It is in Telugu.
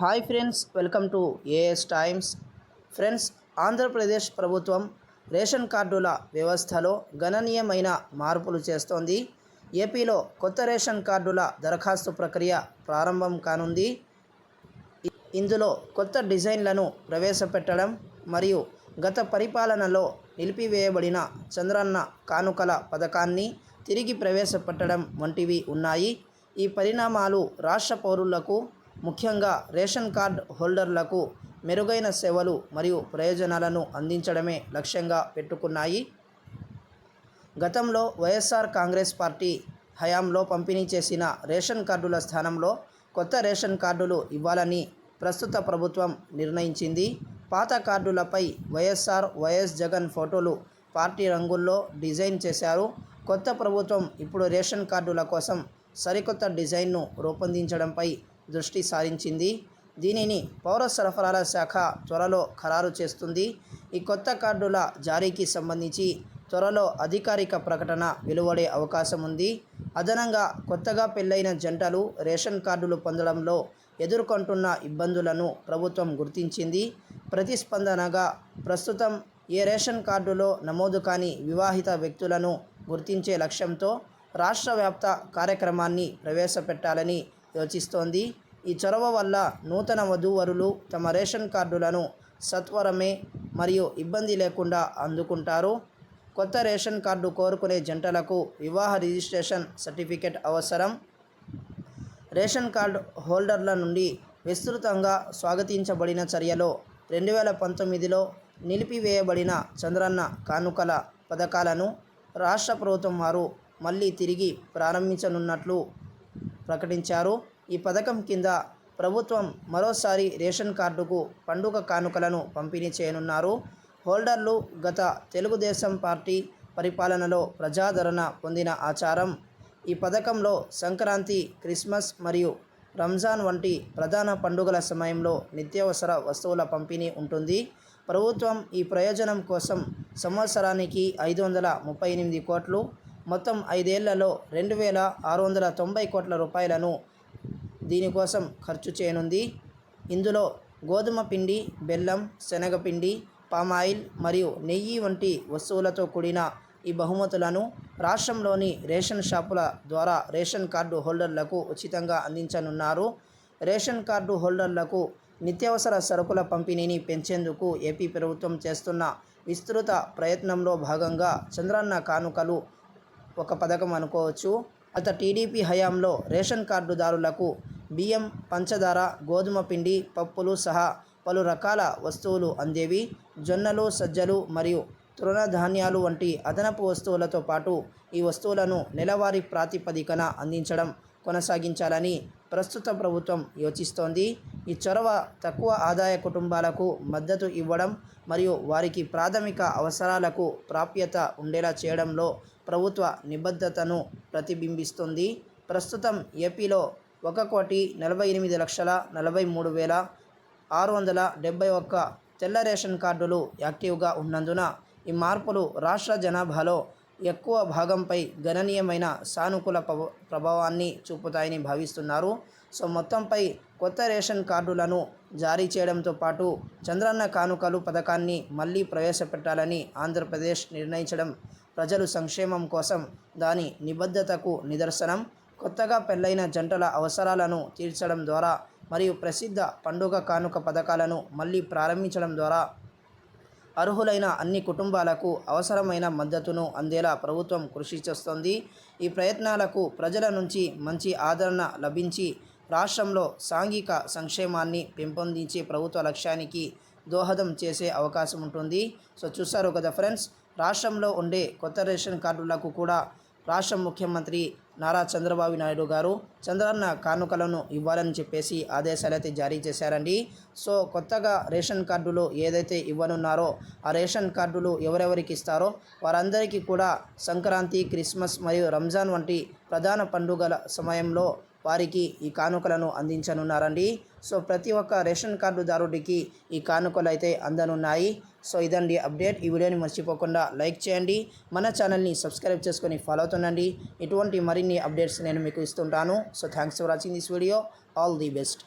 Hi friends welcome to AS times friends Andhra Pradesh ప్రభుత్వం రేషన్ కార్డుల వ్యవస్థలో గణనీయమైన మార్పులు చేస్తోంది. ఏపీలో కొత్త రేషన్ కార్డుల దరఖాస్తు ప్రక్రియ ప్రారంభం కానుంది. ఇందులో కొత్త డిజైన్లను ప్రవేశపెట్టడం మరియు గత పరిపాలనలో నిలిపివేయబడిన చంద్రన్న కానుకల పథకాన్ని తిరిగి ప్రవేశపెట్టడం వంటివి ఉన్నాయి. ఈ పరిణామాలు రాష్ట్ర పౌరులకు ముఖ్యంగా రేషన్ కార్డ్ హోల్డర్లకు మెరుగైన సేవలు మరియు ప్రయోజనాలను అందించడమే లక్ష్యంగా పెట్టుకున్నాయి. గతంలో వైఎస్ఆర్ కాంగ్రెస్ పార్టీ హయాంలో పంపిణీ చేసిన రేషన్ కార్డుల స్థానంలో కొత్త రేషన్ కార్డులు ఇవ్వాలని ప్రస్తుత ప్రభుత్వం నిర్ణయించింది. పాత కార్డులపై వైఎస్ఆర్ వైఎస్ జగన్ ఫోటోలు పార్టీ రంగుల్లో డిజైన్ చేశారు. కొత్త ప్రభుత్వం ఇప్పుడు రేషన్ కార్డుల కోసం సరికొత్త డిజైన్ను రూపొందించడంపై దృష్టి సారించింది. దీనిని పౌర సరఫరాల శాఖ త్వరలో ఖరారు చేస్తుంది. ఈ కొత్త కార్డుల జారీకి సంబంధించి త్వరలో అధికారిక ప్రకటన వెలువడే అవకాశం ఉంది. అదనంగా కొత్తగా పెళ్ళైన జంటలు రేషన్ కార్డులు పొందడంలో ఎదుర్కొంటున్న ఇబ్బందులను ప్రభుత్వం గుర్తించింది. ప్రతిస్పందనగా ప్రస్తుతం ఏ రేషన్ కార్డులో నమోదు కాని వివాహిత వ్యక్తులను గుర్తించే లక్ష్యంతో రాష్ట్ర వ్యాప్త కార్యక్రమాన్ని ప్రవేశపెట్టాలని యోచిస్తోంది ఈ చొరవ వల్ల నూతన వధూవరులు తమ రేషన్ కార్డులను సత్వరమే మరియు ఇబ్బంది లేకుండా అందుకుంటారు. కొత్త రేషన్ కార్డు కోరుకునే జంటలకు వివాహ రిజిస్ట్రేషన్ సర్టిఫికెట్ అవసరం. రేషన్ కార్డు హోల్డర్ల నుండి విస్తృతంగా స్వాగతించబడిన చర్యలో రెండు వేల పంతొమ్మిదిలో నిలిపివేయబడిన చంద్రన్న కానుకల పథకాలను రాష్ట్ర ప్రభుత్వం వారు మళ్ళీ తిరిగి ప్రారంభించనున్నట్లు ప్రకటించారు. ఈ పథకం కింద ప్రభుత్వం మరోసారి రేషన్ కార్డుకు పండుగ కానుకలను పంపిణీ చేయనున్నారు. హోల్డర్లు గత తెలుగుదేశం పార్టీ పరిపాలనలో ప్రజాదరణ పొందిన ఆచారం. ఈ పథకంలో సంక్రాంతి క్రిస్మస్ మరియు రంజాన్ వంటి ప్రధాన పండుగల సమయంలో నిత్యావసర వస్తువుల పంపిణీ ఉంటుంది. ప్రభుత్వం ఈ ప్రయోజనం కోసం సంవత్సరానికి ఐదు వందల ముప్పై ఎనిమిది కోట్లు మొత్తం ఐదేళ్ళలో రెండు వేల ఆరు వందల తొంభై కోట్ల రూపాయలను దీనికోసం ఖర్చు చేయనుంది. ఇందులో గోధుమ పిండి బెల్లం శనగపిండి పామాయిల్ మరియు నెయ్యి వంటి వస్తువులతో కూడిన ఈ బహుమతులను రాష్ట్రంలోని రేషన్ షాపుల ద్వారా రేషన్ కార్డు హోల్డర్లకు ఉచితంగా అందించనున్నారు. రేషన్ కార్డు హోల్డర్లకు నిత్యావసర సరుకుల పంపిణీని పెంచేందుకు ఏపీ ప్రభుత్వం చేస్తున్న విస్తృత ప్రయత్నంలో భాగంగా చంద్రన్న కానుకలు ఒక పథకం అనుకోవచ్చు. అత టీడీపీ హయాంలో రేషన్ కార్డుదారులకు బియ్యం పంచదార గోధుమ పిండి పప్పులు సహా పలు రకాల వస్తువులు అందేవి. జొన్నలు సజ్జలు మరియు తృణధాన్యాలు వంటి అదనపు వస్తువులతో పాటు ఈ వస్తువులను నెలవారీ ప్రాతిపదికన అందించడం కొనసాగించాలని ప్రస్తుత ప్రభుత్వం యోచిస్తోంది. ఈ చొరవ తక్కువ ఆదాయ కుటుంబాలకు మద్దతు ఇవ్వడం మరియు వారికి ప్రాథమిక అవసరాలకు ప్రాప్యత ఉండేలా చేయడంలో ప్రభుత్వ నిబద్ధతను ప్రతిబింబిస్తుంది. ప్రస్తుతం ఏపీలో ఒక కోటి నలభై ఎనిమిది లక్షల నలభై మూడు వేల ఆరు వందల డెబ్బై ఒక్క తెల్ల రేషన్ కార్డులు యాక్టివ్గా ఉన్నందున ఈ మార్పులు రాష్ట్ర జనాభాలో ఎక్కువ భాగంపై గణనీయమైన సానుకూల ప్రభావాన్ని చూపుతాయని భావిస్తున్నారు. సో మొత్తంపై కొత్త రేషన్ కార్డులను జారీ చేయడంతో పాటు చంద్రన్న కానుకలు పథకాన్ని మళ్ళీ ప్రవేశపెట్టాలని ఆంధ్రప్రదేశ్ నిర్ణయించడం ప్రజలు సంక్షేమం కోసం దాని నిబద్ధతకు నిదర్శనం. కొత్తగా పెళ్ళైన జంటల అవసరాలను తీర్చడం ద్వారా మరియు ప్రసిద్ధ పండుగ కానుక పథకాలను మళ్ళీ ప్రారంభించడం ద్వారా అర్హులైన అన్ని కుటుంబాలకు అవసరమైన మద్దతును అందేలా ప్రభుత్వం కృషి చేస్తోంది. ఈ ప్రయత్నాలకు ప్రజల నుంచి మంచి ఆదరణ లభించి రాష్ట్రంలో సాంఘిక సంక్షేమాన్ని పెంపొందించే ప్రభుత్వ లక్ష్యానికి దోహదం చేసే అవకాశం ఉంటుంది. సో చూస్తారు కదా ఫ్రెండ్స్ రాష్ట్రంలో ఉండే కొత్త రేషన్ కార్డులకు కూడా రాష్ట్ర ముఖ్యమంత్రి నారా చంద్రబాబు నాయుడు గారు చంద్రన్న కానుకలను ఇవ్వాలని చెప్పేసి ఆదేశాలైతే జారీ చేశారండి. సో కొత్తగా రేషన్ కార్డులు ఏదైతే ఇవ్వనున్నారో ఆ రేషన్ కార్డులు ఎవరెవరికి ఇస్తారో వారందరికీ కూడా సంక్రాంతి క్రిస్మస్ మరియు రంజాన్ వంటి ప్రధాన పండుగల సమయంలో వారికి ఈ కానుకలను అందించనున్నారండి. సో ప్రతి ఒక్క రేషన్ కార్డుదారుడికి ఈ కానుకలు అయితే అందనున్నాయి. సో ఇదండి అప్డేట్. ఈ వీడియోని మర్చిపోకుండా లైక్ చేయండి. మన ఛానల్ని సబ్స్క్రైబ్ చేసుకొని ఫాలో అవుతుండండి. ఇటువంటి మరిన్ని అప్డేట్స్ నేను మీకు ఇస్తుంటాను. So thanks for watching this video. All the best.